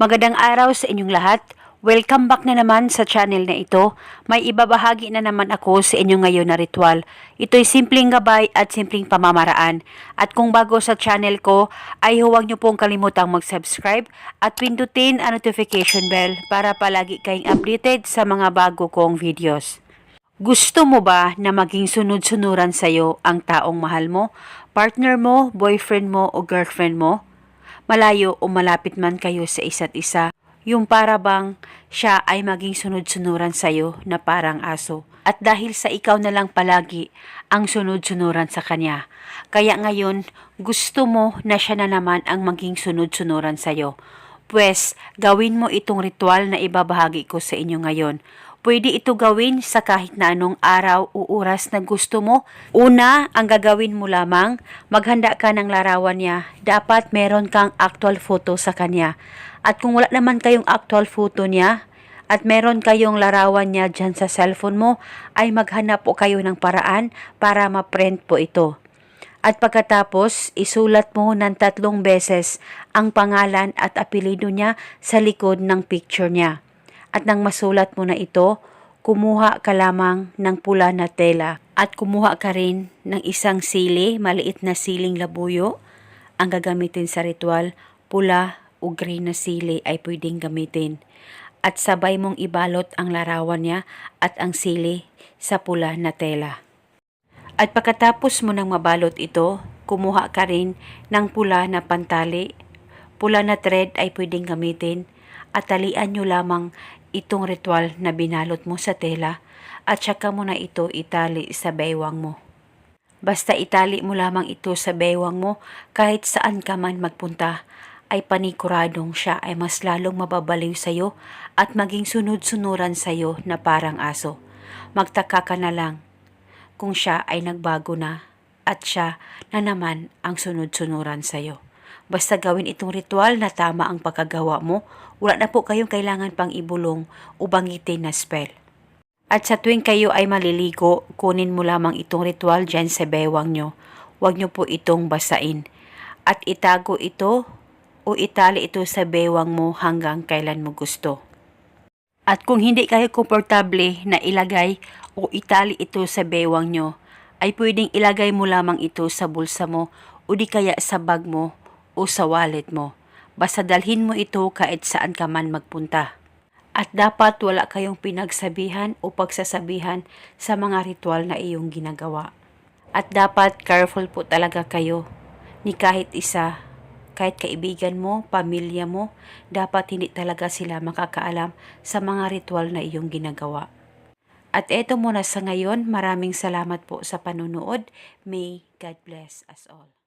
Magandang araw sa inyong lahat. Welcome back na naman sa channel na ito. May ibabahagi na naman ako sa inyo ngayon na ritual. Ito'y simpleng gabay at simpleng pamamaraan. At kung bago sa channel ko, ay huwag niyo pong kalimutang mag-subscribe at pindutin ang notification bell para palagi kayong updated sa mga bago kong videos. Gusto mo ba na maging sunod-sunuran sa'yo ang taong mahal mo, partner mo, boyfriend mo o girlfriend mo? Malayo o malapit man kayo sa isa't isa, yung para bang siya ay maging sunod-sunuran sa'yo na parang aso. At dahil sa ikaw na lang palagi ang sunod-sunuran sa kanya, kaya ngayon gusto mo na siya na naman ang maging sunod-sunuran sa'yo. Pwes, gawin mo itong ritual na ibabahagi ko sa inyo ngayon. Pwede ito gawin sa kahit na anong araw o oras na gusto mo. Una, ang gagawin mo lamang, maghanda ka ng larawan niya. Dapat meron kang actual photo sa kanya. At kung wala naman kayong actual photo niya, at meron kayong larawan niya dyan sa cellphone mo, ay maghanap po kayo ng paraan para ma-print po ito. At pagkatapos, isulat mo ng tatlong beses ang pangalan at apelido niya sa likod ng picture niya. At nang masulat mo na ito, kumuha ka lamang ng pula na tela at kumuha ka rin ng isang sili, maliit na siling labuyo. Ang gagamitin sa ritual, pula o green na sili ay pwedeng gamitin. At sabay mong ibalot ang larawan niya at ang sili sa pula na tela. At pagkatapos mo nang mabalot ito, kumuha ka rin ng pula na pantali. Pula na thread ay pwedeng gamitin at talian nyo lamang itong ritual na binalot mo sa tela at saka mo na ito itali sa baywang mo. Basta itali mo lamang ito sa baywang mo kahit saan ka man magpunta ay panikuradong siya ay mas lalong mababaliw sa'yo at maging sunod-sunuran sa'yo na parang aso. Magtaka ka na lang kung siya ay nagbago na at siya na naman ang sunod-sunuran sa'yo. Basta gawin itong ritual na tama ang pagkagawa mo, wala na po kayong kailangan pang ibulong o bangitin na spell. At sa tuwing kayo ay maliligo, kunin mo lamang itong ritual dyan sa bewang nyo. Huwag nyo po itong basain. At itago ito o itali ito sa bewang mo hanggang kailan mo gusto. At kung hindi kayo komportable na ilagay o itali ito sa bewang nyo, ay pwedeng ilagay mo lamang ito sa bulsa mo o di kaya sa bag mo o sa wallet mo. Basta dalhin mo ito kahit saan ka man magpunta. At dapat wala kayong pinagsabihan o pagsasabihan sa mga ritual na iyong ginagawa. At dapat careful po talaga kayo ni kahit isa, kahit kaibigan mo, pamilya mo, dapat hindi talaga sila makakaalam sa mga ritual na iyong ginagawa. At eto muna sa ngayon, maraming salamat po sa panunood. May God bless us all.